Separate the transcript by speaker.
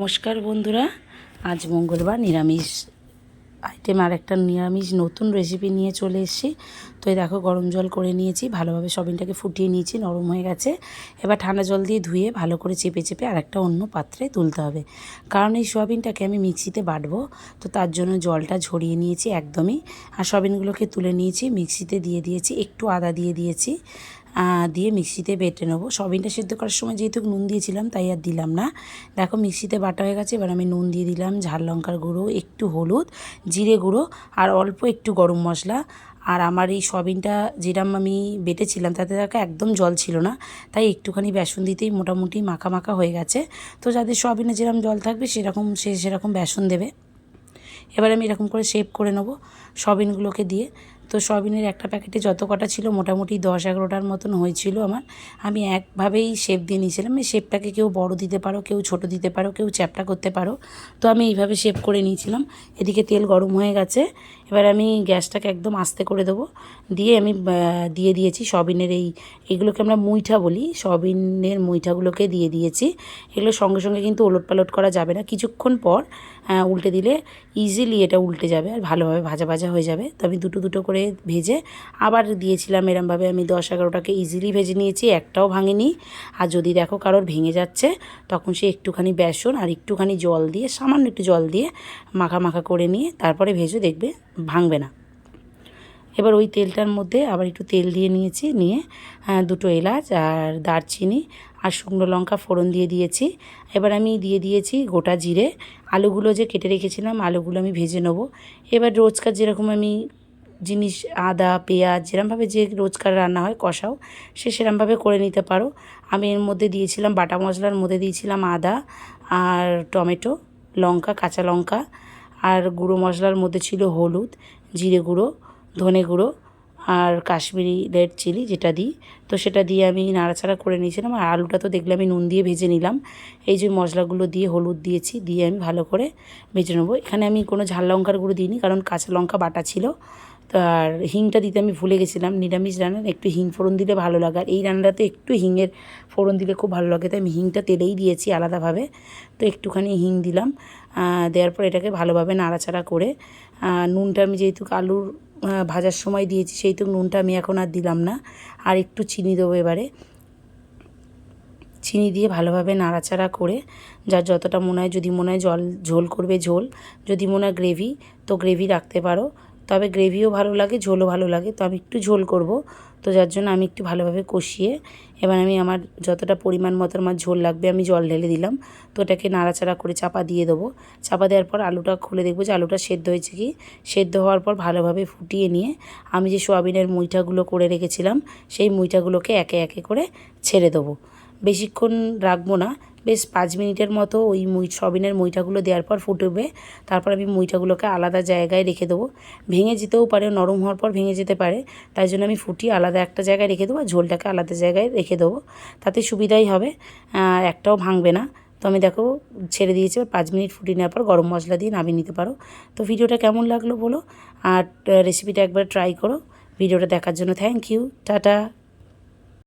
Speaker 1: নমস্কার বন্ধুরা, আজ মঙ্গলবার নিরামিষ আইটেম আর একটা নিরামিষ নতুন রেসিপি নিয়ে চলে এসেছি। তো এই দেখো, গরম জল করে নিয়েছি, ভালোভাবে সবিনটাকে ফুটিয়ে নিয়েছি, নরম হয়ে গেছে। এবার ঠান্ডা জল দিয়ে ধুয়ে ভালো করে চেপে চেপে আর একটা অন্য পাত্রে তুলতে হবে। কারণ এই সোয়াবিনটাকে আমি মিক্সিতে বাটবো, তো তার জন্য জলটা ঝরিয়ে নিয়েছি একদমই। আর সবিনগুলোকে তুলে নিয়েছি, মিক্সিতে দিয়ে দিয়েছি, একটু আদা দিয়ে দিয়েছি। দিয়ে মিক্সিতে বেটে নেব। সবিনটা সেদ্ধ করার সময় যেহেতু নুন দিয়েছিলাম, তাই আর দিলাম না। দেখো মিক্সিতে বাটা হয়ে গেছে, এবার আমি নুন দিয়ে দিলাম, ঝাল লঙ্কার গুঁড়ো, একটু হলুদ, জিরে গুঁড়ো, আর অল্প একটু গরম মশলা। আর আমার এই সবিনটা যেরম আমি বেটেছিলাম, তাতে দেখো একদম জল ছিল না, তাই একটুখানি বেসন দিতেই মোটামুটি মাখা মাখা হয়ে গেছে। তো যাদের সবিনে যেরকম জল থাকবে, সেরকম, সে সেরকম বেসন দেবে। এবার আমি এরকম করে শেপ করে নেব সবিনগুলোকে দিয়ে। তো সয়াবিনের একটা প্যাকেটে যত কটা ছিল মোটামুটি দশ এগারোটার মতন হয়েছিল আমার। আমি একভাবেই শেপ দিয়ে নিয়েছিলাম এই শেপটাকে কেউ বড় দিতে পারো, কেউ ছোট দিতে পারো, কেউ চ্যাপটা করতে পারো। তো আমি এইভাবে শেপ করে নিয়েছিলাম। এদিকে তেল গরম হয়ে গেছে। এবার আমি গ্যাসটাকে একদম আস্তে করে দেবো। দিয়ে আমি দিয়ে দিয়েছি সবিনের এই, এগুলোকে আমরা মুইঠা বলি। সবিনের মুইঠাগুলোকে দিয়ে দিয়েছি। এগুলো সঙ্গে সঙ্গে কিন্তু ওলট পালট করা যাবে না। কিছুক্ষণ পর উল্টে দিলে ইজিলি এটা উল্টে যাবে আর ভালোভাবে ভাজা ভাজা হয়ে যাবে। তো আমি দুটো দুটো করে ভেজে আবার দিয়েছিলাম এরমভাবে আমি দশ এগারোটাকে ইজিলি ভেজে নিয়েছি, একটাও ভাঙেনি। আর যদি দেখো কারোর ভেঙে যাচ্ছে, তখন সে একটুখানি বেসন আর একটুখানি জল দিয়ে, সামান্য একটু জল দিয়ে মাখা মাখা করে নিয়ে তারপরে ভেজে, দেখবে ভাঙবে না। এবার ওই তেলটার মধ্যে আবার একটু তেল দিয়ে নিয়েছি, নিয়ে দুটো এলাচ আর দারচিনি আর শুকনো লঙ্কা ফোড়ন দিয়ে দিয়েছি। এবার আমি দিয়ে দিয়েছি গোটা জিরে। আলুগুলো যে কেটে রেখেছিলাম, আলুগুলো আমি ভেজে নেব। এবার রোজকার যেরকম আমি জিনিস, আদা, পেঁয়াজ যেরমভাবে যে রোজকার রান্না হয়, কষাও, সে সেরমভাবে করে নিতে পারো। আমি এর মধ্যে দিয়েছিলাম বাটা মশলার মধ্যে দিয়েছিলাম আদা আর টমেটো, লঙ্কা, কাঁচা লঙ্কা আর গুঁড়ো মশলার মধ্যে ছিল হলুদ জিরে গুঁড়ো ধনে গুঁড়ো আর কাশ্মীরি রেড চিলি যেটা দিই। তো সেটা দিয়ে আমি নাড়াচাড়া করে নিয়েছিলাম আর আলুটা তো দেখলে আমি নুন দিয়ে ভেজে নিলাম। এই যে মশলাগুলো দিয়ে হলুদ দিয়েছি, দিয়ে আমি ভালো করে ভেজে নেব। এখানে আমি কোনো ঝাল লঙ্কার গুঁড়ো দিইনি কারণ কাঁচা লঙ্কা বাটা ছিল। তো আর হিংটা দিতে আমি ভুলে গেছিলাম, নিরামিষ রান্নার একটু হিং ফোড়ন দিলে ভালো লাগে। আর এই রান্নাটাতে একটু হিংয়ের ফোড়ন দিলে খুব ভালো লাগে, তাই আমি হিংটা তেলেই দিয়েছি আলাদাভাবে। তো একটুখানি হিং দিলাম দেওয়ার পর এটাকে ভালোভাবে নাড়াচাড়া করে নুনটা আমি যেহেতু আলুর ভাজার সময় দিয়েছি, সেই তো নুনটা আমি এখন আর দিলাম না। আর একটু চিনি দেবো এবারে। চিনি দিয়ে ভালোভাবে নাড়াচাড়া করে, যার যতটা মনে হয়, যদি মনে হয় জল, ঝোল করবে ঝোল, যদি মনে হয় গ্রেভি, তো গ্রেভি রাখতে পারো। তবে গ্রেভিও ভালো লাগে, ঝোলও ভালো লাগে, তো আমি একটু ঝোল করব। তো যার জন্য আমি একটু ভালোভাবে কষিয়ে এবার আমি আমার যতটা পরিমাণ মতো আমার ঝোল লাগবে আমি জল ঢেলে দিলাম। তো ওটাকে নাড়াচাড়া করে চাপা দিয়ে দেবো। চাপা দেওয়ার পর আলুটা খুলে দেখব যে আলুটা সেদ্ধ হয়েছে কি? সেদ্ধ হওয়ার পর ভালোভাবে ফুটিয়ে নিয়ে আমি যে সোয়াবিনের মুইঠাগুলো করে রেখেছিলাম, সেই মুইঠাগুলোকে একে একে করে ছেড়ে দেবো। বেশিক্ষণ রাখব না। বেশ পাঁচ মিনিটের মতো ওই মুই সবিনের মুইটাগুলো দেওয়ার পর ফুটবে। তারপর আমি মুইটাগুলোকে আলাদা জায়গায় রেখে দেবো। ভেঙে যেতেও পারে, নরম হওয়ার পর ভেঙে যেতে পারে। তাই জন্য আমি ফুটিয়ে আলাদা একটা জায়গায় রেখে দেবো ঝোলটাকে আলাদা জায়গায় রেখে দেবো। তাতে সুবিধাই হবে। একটাও ভাঙবে না। তো আমি দেখো, ছেড়ে দিয়েছি। পাঁচ মিনিট ফুটিয়ে নেওয়ার পর গরম মশলা দিয়ে নামিয়ে নিতে পারো। তো ভিডিওটা কেমন লাগল বলো? আর রেসিপিটা একবার ট্রাই করো। ভিডিওটা দেখার জন্য থ্যাংক ইউ টাটা।